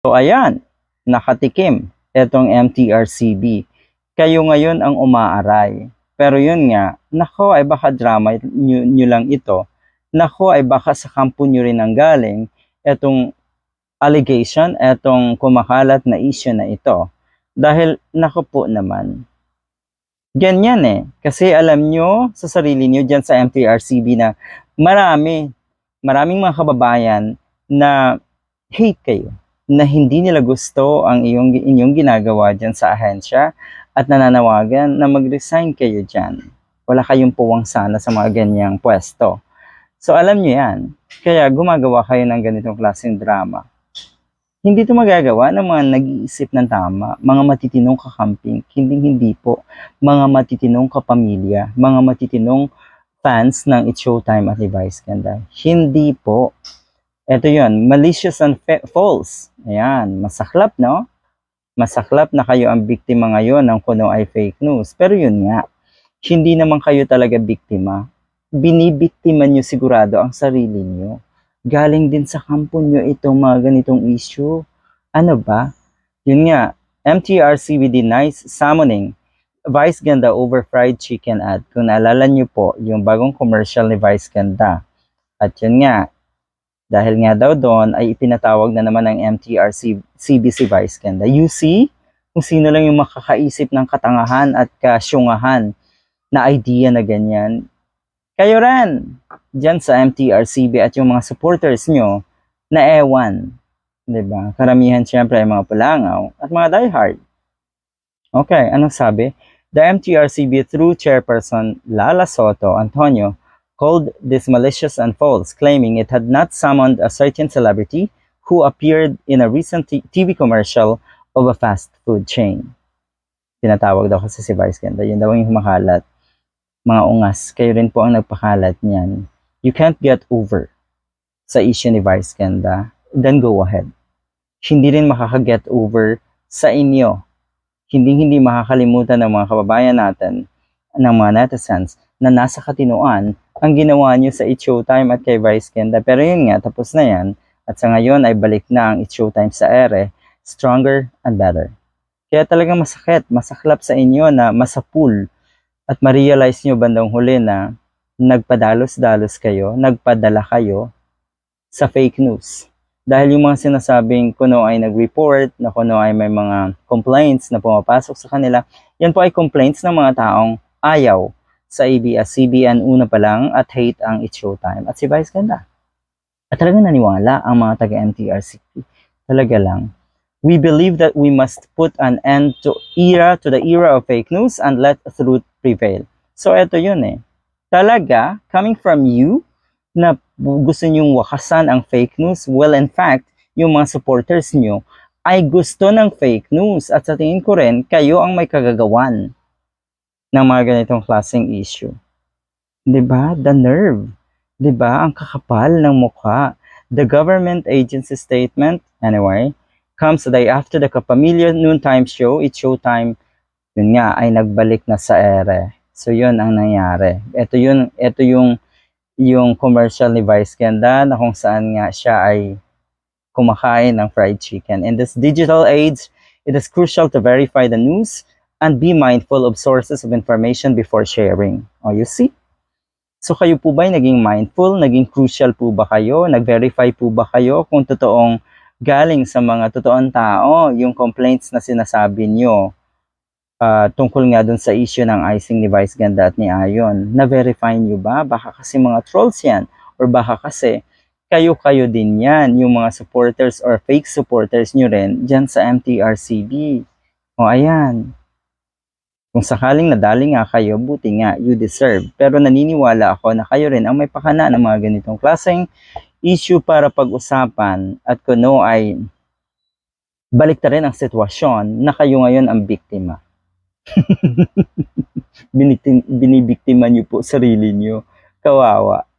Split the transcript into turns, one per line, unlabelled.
So ayan, nakatikim itong MTRCB. Kayo ngayon ang umaaray. Pero yun nga, nako ay baka drama nyo, nyo lang ito. Nako ay baka sa kampo nyo rin ang galing itong allegation, itong kumakalat na issue na ito. Dahil nako po naman, ganyan eh. Kasi alam nyo sa sarili nyo dyan sa MTRCB na marami, maraming mga kababayan na hate kayo na hindi nila gusto ang iyong, inyong ginagawa dyan sa ahensya at nananawagan na mag-resign kayo dyan. Wala kayong puwang sana sa mga ganyang pwesto. So alam nyo yan. Kaya gumagawa kayo ng ganitong klaseng drama. Hindi ito magagawa ng mga nag-iisip ng tama, mga matitinong kakamping, hindi hindi po, mga matitinong kapamilya, mga matitinong fans ng It's Showtime at Levi's Ganda. Hindi po. Ito yon malicious and fa- false. Ayan, masaklap, no? Masaklap na kayo ang biktima ngayon ng kuno ay fake news. Pero yun nga, hindi naman kayo talaga biktima. Binibiktima nyo sigurado ang sarili nyo. Galing din sa kampo nyo itong mga ganitong issue. Ano ba? Yun nga, MTRCB denies summoning Vice Ganda over fried chicken ad. Kung naalala nyo po, yung bagong commercial ni Vice Ganda. At yun nga, dahil nga daw doon ay ipinatawag na naman ng MTRC CBC Vice Ganda. You see, kung sino lang yung makakaisip ng katangahan at kasyungahan na idea na ganyan. Kayo rin, dyan sa MTRCB at yung mga supporters nyo na ewan. ba? Karamihan siyempre ay mga pulangaw at mga diehard. Okay, anong sabi? The MTRCB through chairperson Lala Soto Antonio called this malicious and false, claiming it had not summoned a certain celebrity who appeared in a recent TV commercial of a fast food chain. Tinatawag daw kasi si Vice Ganda. Yun daw yung humakalat. Mga ungas, kayo rin po ang nagpakalat niyan. You can't get over sa issue ni Vice Ganda. Then go ahead. Hindi rin makaka-get over sa inyo. Hindi hindi makakalimutan ng mga kababayan natin, ng mga netizens, na nasa katinuan ang ginawa niyo sa It's Showtime at kay Vice Ganda. Pero yun nga, tapos na yan. At sa ngayon ay balik na ang It's Showtime sa ere, stronger and better. Kaya talagang masakit, masaklap sa inyo na masapul at ma-realize nyo bandang huli na nagpadalos-dalos kayo, nagpadala kayo sa fake news. Dahil yung mga sinasabing kuno ay nag-report, na kuno ay may mga complaints na pumapasok sa kanila, yan po ay complaints ng mga taong ayaw sa ABS-CBN una pa lang at hate ang It's Showtime at si Vice Ganda. At talagang naniwala ang mga taga-MTRCP. Talaga lang. We believe that we must put an end to era to the era of fake news and let truth prevail. So eto yun eh. Talaga, coming from you, na gusto nyong wakasan ang fake news, well in fact, yung mga supporters nyo ay gusto ng fake news at sa tingin ko rin, kayo ang may kagagawan ng mga ganitong klaseng issue. 'Di ba? The nerve. 'Di ba? Ang kakapal ng mukha. The government agency statement, anyway, comes the day after the Kapamilya noontime show, it's showtime, yun nga, ay nagbalik na sa ere. So yun ang nangyari. Ito yun, ito yung yung commercial ni Vice Ganda na kung saan nga siya ay kumakain ng fried chicken. In this digital age, it is crucial to verify the news and be mindful of sources of information before sharing. Oh, you see? So kayo po ba naging mindful? Naging crucial po ba kayo? Nag-verify po ba kayo kung totoong galing sa mga totoong tao yung complaints na sinasabi nyo uh, tungkol nga dun sa issue ng icing ni Vice Ganda at ni Ayon? Na-verify nyo ba? Baka kasi mga trolls yan or baka kasi kayo-kayo din yan, yung mga supporters or fake supporters nyo rin dyan sa MTRCB. O ayan, kung sakaling nadali nga kayo, buti nga, you deserve. Pero naniniwala ako na kayo rin ang may pakana ng mga ganitong klaseng issue para pag-usapan at kuno ay balik rin ang sitwasyon na kayo ngayon ang biktima. Binibiktima niyo po sarili niyo. Kawawa.